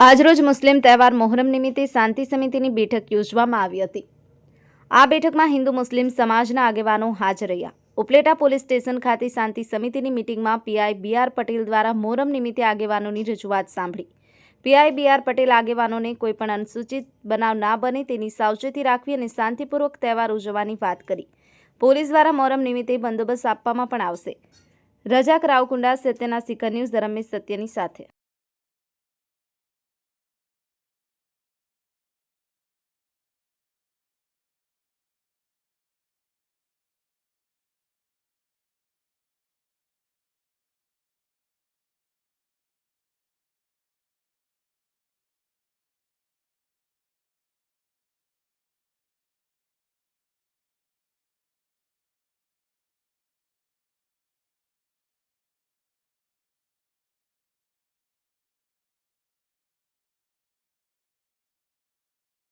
આજરોજ મુસ્લિમ તહેવાર મોહરમ નિમિત્તે શાંતિ સમિતિની બેઠક યોજવામાં આવી હતી. આ બેઠકમાં હિન્દુ મુસ્લિમ સમાજના આગેવાનો હાજર રહ્યા. ઉપલેટા પોલીસ સ્ટેશન ખાતે શાંતિ સમિતિની મિટિંગમાં પીઆઈ બી આર પટેલ દ્વારા મોહરમ નિમિત્તે આગેવાનોની રજૂઆત સાંભળી. પીઆઈ બી આર પટેલ આગેવાનોને કોઈપણ અનુસૂચિત બનાવ ના બને તેની સાવચેતી રાખવી અને શાંતિપૂર્વક તહેવાર ઉજવવાની વાત કરી. પોલીસ દ્વારા મોહરમ નિમિત્તે બંદોબસ્ત આપવામાં પણ આવશે. રજાક રાવકુંડા, સત્યના સિકર ન્યૂઝ ધરમેશ સત્યની સાથે.